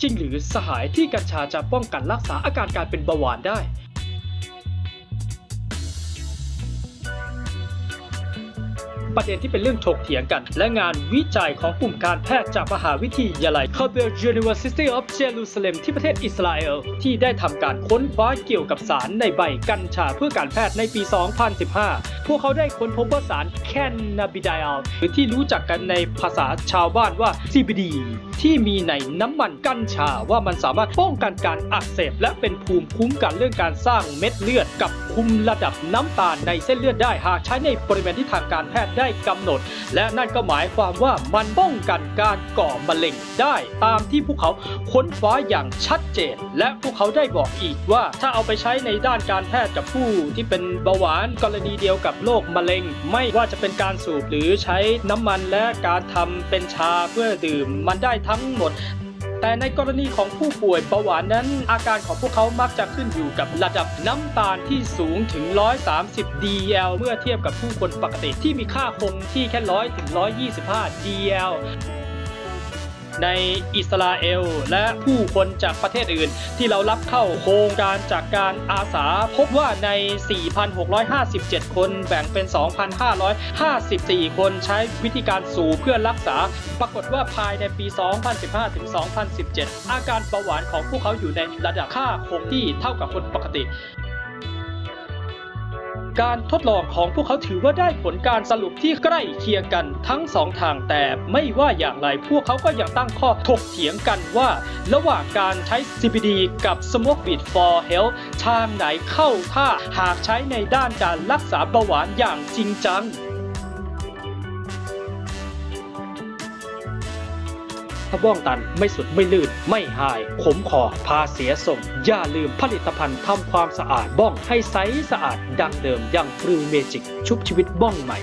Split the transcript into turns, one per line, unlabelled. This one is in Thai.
จริงหรือสหายที่กัญชาจะป้องกันรักษาอาการการเป็นเบาหวานได้ ประเด็นที่เป็นเรื่องถกเถียงกัน และงานวิจัยของกลุ่มการแพทย์จากมหาวิทยาลัย c a r b e l University of Jerusalem ที่ประเทศอิสราเอล ที่ได้ทำการค้นคว้าเกี่ยวกับสารในใบกัญชาเพื่อการแพทย์ในปี 2015 พวกเขาได้ค้นพบว่าสารแคนนาบิไดอลหรือที่รู้จักกันในภาษาชาวบ้านว่า CBD ที่มีในน้ำมันกัญชาว่ามันสามารถป้องกันการอักเสบและเป็นภูมิคุ้มกันเรื่องการสร้างเม็ดเลือดกับ คุมระดับน้ำตาลในเส้นเลือดได้หากใช้ในปริมาณที่ทางการแพทย์ได้กำหนด และนั่นก็หมายความว่ามันป้องกันการก่อมะเร็งได้ตามที่พวกเขาค้นคว้าอย่างชัดเจน และพวกเขาได้บอกอีกว่าถ้าเอาไปใช้ในด้านการแพทย์กับผู้ที่เป็นเบาหวานกรณีเดียวกับโรคมะเร็ง ไม่ว่าจะเป็นการสูบหรือใช้น้ำมันและการทำเป็นชาเพื่อดื่มมันได้ทั้งหมด แต่ในกรณีของผู้ป่วยเบาหวานนั้น อาการของพวกเขามักจะขึ้นอยู่กับระดับน้ำตาลที่สูงถึง 130 DL เมื่อเทียบกับผู้คนปกติที่มีค่าคงที่แค่ 100 ถึง 125 DL ในอิสราเอล และผู้คนจากประเทศอื่น ที่เรารับเข้าโครงการจากการอาสา พบว่าใน 4,657 คนแบ่งเป็น 2,554 คนใช้วิธีการสูบเพื่อรักษา ปรากฏว่าภายในปี 2015 ถึง 2017 อาการเบาหวานของพวกเขาอยู่ในระดับค่าคงที่เท่ากับคนปกติ การทดลองของพวกเขาถือว่าได้ผลการสรุปที่ใกล้เคียงกันทั้งสองทางแต่ไม่ว่าอย่างไรพวกเขาก็ยังตั้งข้อถกเถียงกันว่า ระหว่างการใช้ CBD กับ Smoke Weed for Health ทางไหนเข้าท่าหากใช้ในด้านการรักษาเบาหวานอย่างจริงจัง ถ้าบ้องตัน ไม่สุดไม่ลื่น ไม่หาย ขมคอพาเสียส่งอย่าลืมผลิตภัณฑ์ทำความสะอาดบ้องให้ใสสะอาดดังเดิมอย่างฟรูเมจิกชุบชีวิตบ้องใหม่